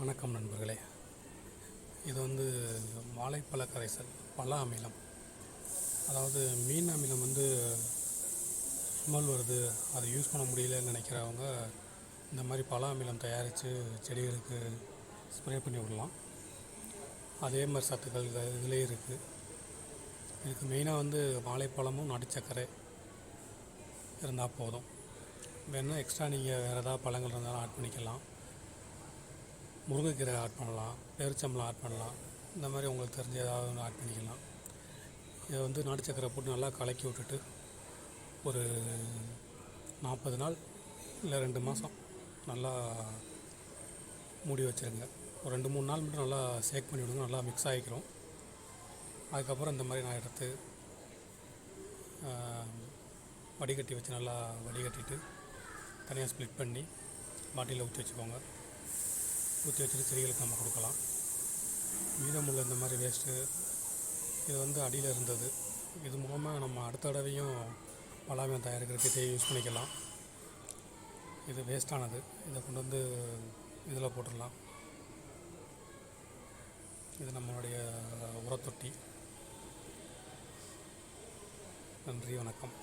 வணக்கம் நண்பர்களே. இது வந்து வாழைப்பழ கரைசல் பழ அமிலம். அதாவது மீன் அமிலம் வந்து ஸ்மெல் வருது அதை யூஸ் பண்ண முடியலன்னு நினைக்கிறவங்க இந்த மாதிரி பழ அமிலம் தயாரித்து செடிகளுக்கு ஸ்ப்ரே பண்ணி விடலாம். அதே மாதிரி சத்துக்கள் இதிலே இதுலேயே இருக்குது இதுக்கு மெயினாக வந்து வாழைப்பழமும் நாட்டு சர்க்கரை இருந்தால் போதும். வேணால் எக்ஸ்ட்ரா நீங்கள் வேறு ஏதாவது பழங்கள் இருந்தாலும் ஆட் பண்ணிக்கலாம். முருங்கைக்கீரை ஆட் பண்ணலாம் பேரிச்சம்பழம் ஆட் பண்ணலாம் இந்த மாதிரி உங்களுக்கு தெரிஞ்ச ஏதாவது ஒன்று ஆட் பண்ணிக்கலாம். இதை வந்து நாட்டு சக்கரை போட்டு நல்லா கலக்கி விட்டுட்டு ஒரு நாற்பது நாள் இல்லை ரெண்டு மாதம் நல்லா மூடி வச்சுருங்க. ஒரு ரெண்டு மூணு நாள் மட்டும் நல்லா சேக் பண்ணி விடுங்க நல்லா மிக்ஸ் ஆகிக்கிறோம் அதுக்கப்புறம் இந்த மாதிரி நான் எடுத்து வடிகட்டி வச்சு நல்லா வடிகட்டிட்டு தனியாக ஸ்ப்ளிட் பண்ணி பாட்டிலில் ஊற்றி வச்சுக்கோங்க. ஊற்றி வச்சுட்டு செடிகளுக்கு நம்ம கொடுக்கலாம். மீதமுள்ள இந்த மாதிரி வேஸ்ட்டு இது வந்து அடியில் இருந்தது. இது மூலமாக நம்ம அடுத்த தடவையும் பலாமியம் தயாரிக்கிறதுக்கு இதை யூஸ் பண்ணிக்கலாம். இது வேஸ்ட்டானது இதை கொண்டு வந்து இதில் போட்டுடலாம். இது நம்மளுடைய உரத்தொட்டி. நன்றி வணக்கம்.